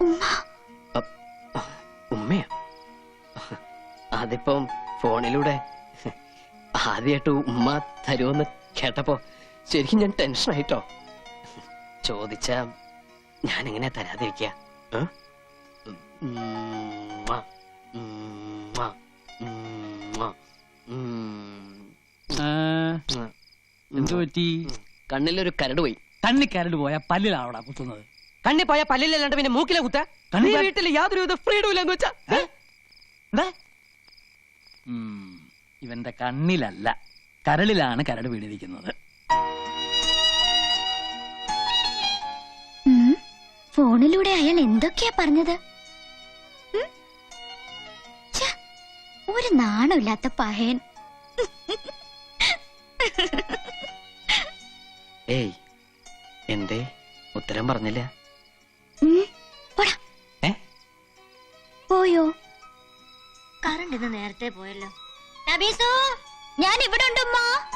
ഉമ്മ ഉമ്മയാ? അതിപ്പം ഫോണിലൂടെ ആദ്യമായിട്ട് ഉമ്മ തരുമെന്ന് കേട്ടപ്പോ ശരിക്കും ഞാൻ ടെൻഷനായിട്ടോ? ചോദിച്ച ഞാൻ എങ്ങനെ ഉം. എന്തു പറ്റി? കണ്ണിലൊരു കരട് പോയി. കണ്ണിൽ കരട് പോയാ പല്ലിലാവടാ കുത്തുന്നത്. കണ്ണി പോയ പല്ലിലല്ലാണ്ട് പിന്നെ മൂക്കിലെ കുത്ത കണ്ണി നീ വീട്ടിൽ യാതൊരു വിധ ഫ്രീഡം ഇല്ലെന്ന് വെച്ചാ എടാ. ഉം, ഇവന്റെ കണ്ണിലല്ല കരളിലാണ് കരട് വീണിരിക്കുന്നത് ഉം, ഫോണിലൂടെ അയാൾ എന്തൊക്കെയാ പറഞ്ഞത്? ഒരു നാണമില്ലാത്ത പഹയൻ ഏയ് എന്തേ ഉത്തരം പറഞ്ഞില്ല? പോയോ? കറണ്ട് ഇന്ന് നേരത്തെ പോയല്ലോ. നബീസു ഞാൻ ഇവിടെ ഉണ്ട് ഉമ്മ